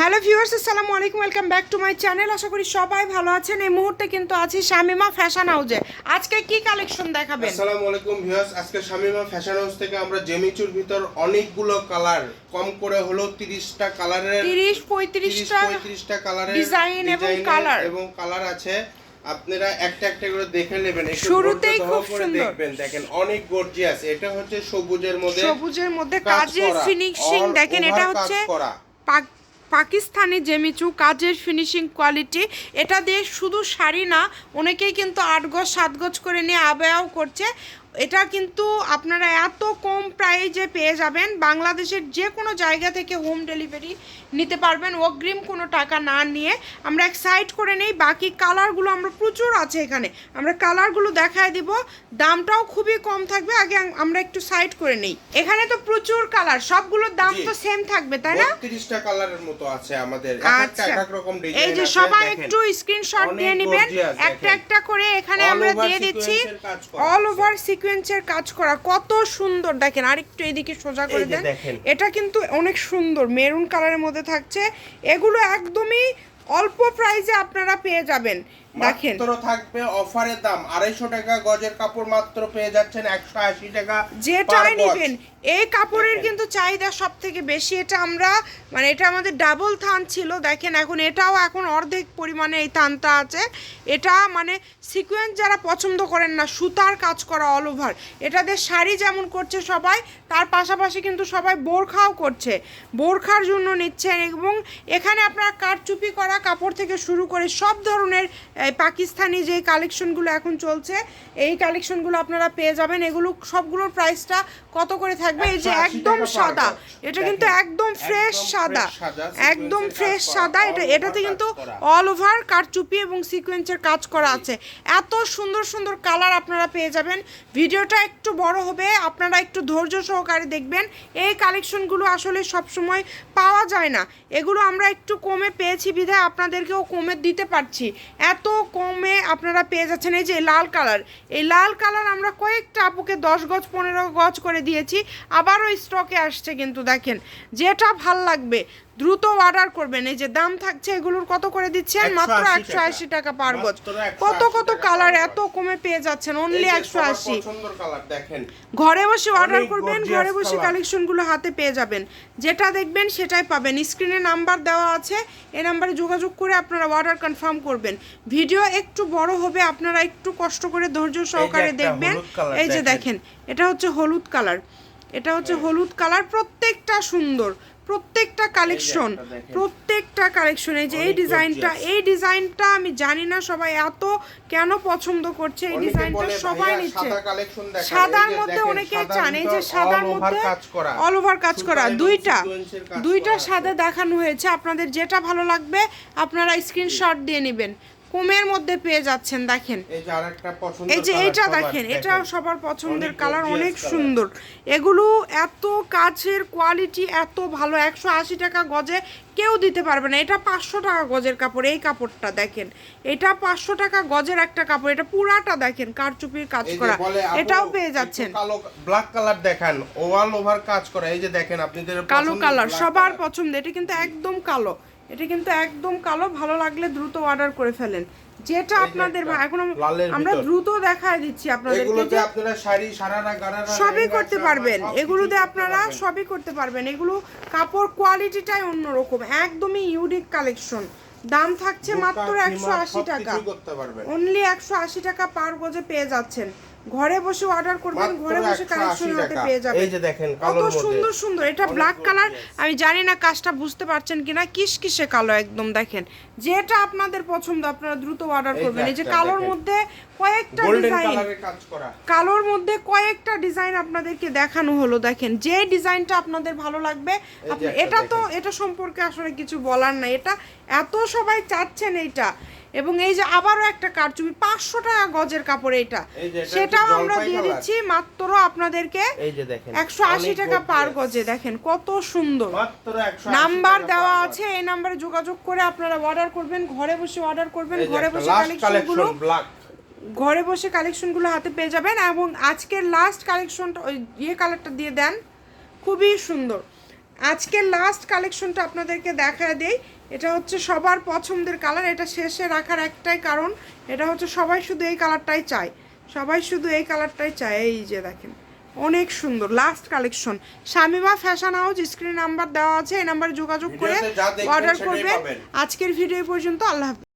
Hello viewers আসসালামু আলাইকুম welcome back to my channel. আশা করি সবাই ভালো আছেন। এই মুহূর্তে কিন্তু আছি শামিমা ফ্যাশন হাউজে আজকে কি কালেকশন দেখাবেন? আসসালামু আলাইকুম ভিউয়ার্স আজকে শামিমা ফ্যাশন হাউস থেকে আমরা জেমিচুর ভিতর অনেকগুলো কালার কম করে হলো 30টা কালারের 30 35টা 35টা কালারের ডিজাইন এবং কালার। এবং কালার আছে। আপনারা একটা একটা করে দেখে নেবেন শুরুতেই খুব সুন্দর। দেখবেন। দেখেন অনেক গর্জিয়াস এটা হচ্ছে সবুজের মধ্যে সবুজের মধ্যে কাজ কাজের ফিনিশিং দেখেন এটা হচ্ছে পাকিস্তানি জেমিচু কাজের ফিনিশিং কোয়ালিটি এটা দিয়ে শুধু শাড়ি না, অনেকেই কিন্তু আট গজ, সাত গজ করে নিয়ে আবেয়াও করছে। এটা কিন্তু আপনারা এত কম প্রাইজে পেয়ে যাবেন। বাংলাদেশের যে কোনো জায়গা থেকে হোম ডেলিভারি নিতে পারবেন। অগ্রিম কোনো টাকা না নিয়ে। আমরা এক সাইড করে নেই। বাকি কালারগুলো আমরা প্রচুর আছে এখানে। আমরা কালারগুলো দেখায় দিব। দামটাও খুবই কম থাকবে। আগে আমরা একটু সাইড করে নেই। এখানে তো প্রচুর কালার। সবগুলোর দাম তো সেম থাকবে তাই না? 32টা কালারের মতো আছে আমাদের। আচ্ছা। এই যে সবাই একটু স্ক্রিনশট দিয়ে নেবেন। একটা একটা করে এখানে আমরা দিয়ে দিচ্ছি। অল। ওভার সিকোয়েন্সের কাজ করা কত সুন্দর। দেখেন আরেকটু এদিকে সোজা করে দেন। এটা কিন্তু অনেক সুন্দর মেরুন কালারের মধ্যে থাকছে। এগুলো একদমই অল্প প্রাইসে আপনারা পেয়ে যাবেন। মাত্র থাকবে অফারের দাম। আড়াইশো টাকা গজের কাপড় মাত্র পেয়ে যাচ্ছেন একশো আশি টাকা যেটাই। নেবেন এই কাপড়ের কিন্তু চাহিদা সব থেকে বেশি। এটা আমরা মানে এটা আমাদের ডাবল থান ছিল। দেখেন এখন এটাও এখন অর্ধেক পরিমাণে এই থানটা আছে। এটা মানে সিকোয়েন্স যারা পছন্দ করেন না সুতার কাজ করা অল ওভার এটা দিয়ে শাড়ি যেমন করছে সবাই তার পাশাপাশি কিন্তু সবাই বোরখাও করছে। বোরখার জন্য নিচ্ছেন এবং এখানে আপনারা কারচুপি করা কাপড় থেকে শুরু করে সব ধরনের এই, পাকিস্তানি যে কালেকশনগুলো এখন চলছে এই কালেকশনগুলো আপনারা পেয়ে যাবেন। এগুলো সবগুলোর প্রাইসটা কত করে থাকবে? এই যে একদম সাদা। এটা কিন্তু একদম ফ্রেশ সাদা। একদম ফ্রেশ সাদা। এটা এটাতে কিন্তু অল ওভার কারচুপি এবং সিকোয়েন্সের কাজ করা আছে। এত সুন্দর সুন্দর কালার আপনারা পেয়ে যাবেন। ভিডিওটা একটু বড় হবে আপনারা একটু ধৈর্য সহকারে দেখবেন। এই কালেকশনগুলো আসলে সব সময় পাওয়া যায় না। এগুলো আমরা একটু কমে পেয়েছি বিধায় আপনাদেরকেও কমে দিতে পারছি। এত কমে আপনারা পেয়ে যাচ্ছেন এই যে লাল কালার। এই লাল কালার আমরা কয়েকটা আপুকে দশ গজ, পনেরো গজ করে দিয়েছি। আবারও স্টকে আসছে কিন্তু দেখেন, যেটা ভালো লাগবে দ্রুত অর্ডার করবেন। এই যে দাম থাকছে এগুলোর কত করে দিচ্ছেন মাত্র একশো আশি টাকা। পার গজ। কত কত কালার এত কমে পেয়ে যাচ্ছেন? অনলি একশো আশি। দেখেন। ঘরে বসে অর্ডার করবেন ঘরে বসে। কালেকশনগুলো হাতে পেয়ে যাবেন। যেটা দেখবেন সেটাই পাবেন। স্ক্রিনে নাম্বার দেওয়া আছে। এই নাম্বারে যোগাযোগ করে আপনারা অর্ডার কনফার্ম করবেন। ভিডিও একটু বড় হবে আপনারা একটু কষ্ট করে ধৈর্য সহকারে দেখবেন। এই যে দেখেন। দেখেন এটা হচ্ছে হলুদ কালার এটা হচ্ছে হলুদ কালার প্রত্যেকটা সুন্দর। প্রত্যেকটা কালেকশন প্রত্যেকটা কালেকশন এই যে এই ডিজাইনটা এই ডিজাইনটা আমি জানি না সবাই এত কেন পছন্দ করছে এই ডিজাইনটা সবাই নিচ্ছে। সাদার মধ্যে অনেকে চান এই যে সাদার মধ্যে অল ওভার কাজ করা। দুইটা দুইটা সাদা দেখানো হয়েছে। আপনাদের যেটা ভালো লাগবে আপনারা স্ক্রিনশট দিয়ে নেবেন। কমের মধ্যে পেয়ে যাচ্ছেন দেখেন। এই যে এটা দেখেন এটা সবার পছন্দের কালার অনেক সুন্দর। এগুলো এত কাছের কোয়ালিটি এত ভালো একশো আশি টাকা গজে কেউ দিতে পারবে না। এটা পাঁচশো টাকা গজের কাপড় এই কাপড়টা দেখেন। এটা পাঁচশো টাকা গজের একটা কাপড় এটা পুরাটা দেখেন কারচুপির কাজ করা। এটাও পেয়ে যাচ্ছেন। কালো ব্ল্যাক কালার দেখান ওয়াল ওভার কাজ করা। এই যে দেখেন আপনি কালো কালার সবার পছন্দ এটা কিন্তু একদম কালো। এটা কিন্তু একদম কালো ভালো লাগলে দ্রুত অর্ডার করে ফেলেন। যেটা আপনাদের এখন আমরা দ্রুত দেখায় দিচ্ছি আপনাদেরকে এগুলোতে গারারা সবই করতে পারবেন। সব এগুলো কিছু দিয়ে করতে আপনারা সবই করতে পারবেন। এগুলো কাপড় কোয়ালিটিটাই অন্যরকম। একদমই ইউনিক কালেকশন দাম থাকছে মাত্র একশো আশি টাকা। অনলি একশো আশি টাকা পার গজে পেয়ে যাচ্ছেন। ঘরে বসে অর্ডার করবেন ঘরে বসে 180 কালেকশন হাতে পেয়ে যাবেন। এই যে দেখেন কত কালোর মধ্যে। সুন্দর সুন্দর। এটা ব্ল্যাক কালার আমি জানি না কাজটা বুঝতে পারছেন কিনা কিস কিসে কালো একদম দেখেন। যেটা আপনাদের পছন্দ আপনারা দ্রুত অর্ডার করবেন। এই যে কালোর মধ্যে কয়েকটা গোল্ডেন ডিজাইন কাজ করা। কালোর মধ্যে কয়েকটা ডিজাইন আপনাদেরকে দেখানো হলো দেখেন। যে ডিজাইনটা আপনাদের ভালো লাগবে আপনি- এটা তো এটা সম্পর্কে আসলে কিছু বলার নাই। এটা এত সবাই চাচ্ছেন এইটা। এবং এই যে আবারও একটা কারচুপি পাঁচশো টাকা গজের কাপড় এটা। সেটাও আমরা দিয়ে দিচ্ছি মাত্র আপনাদেরকে একশো আশি টাকা পার গজে। দেখেন কত সুন্দর। নাম্বার দেওয়া আছে এই নাম্বারে যোগাযোগ করে আপনারা অর্ডার করবেন ঘরে বসে অর্ডার করবেন ঘরে বসে কালেকশনগুলো ঘরে বসে কালেকশনগুলো হাতে পেয়ে যাবেন এবং আজকের লাস্ট কালেকশনটা ওই ইয়ে কালারটা দিয়ে দেন। খুবই সুন্দর। আজকের লাস্ট কালেকশনটা আপনাদেরকে দেখায় দেই। এটা হচ্ছে সবার পছন্দের কালার এটা শেষে রাখার একটাই কারণ এটা হচ্ছে সবাই শুধু এই কালারটাই চায়। সবাই শুধু এই কালারটাই চায় এই যে দেখেন অনেক সুন্দর last collection Shamima fashion house screen number দেওয়া আছে এই নাম্বারে যোগাযোগ করে অর্ডার করবে করবেন। আজকের ভিডিও পর্যন্ত আল্লাহ হাফেজ।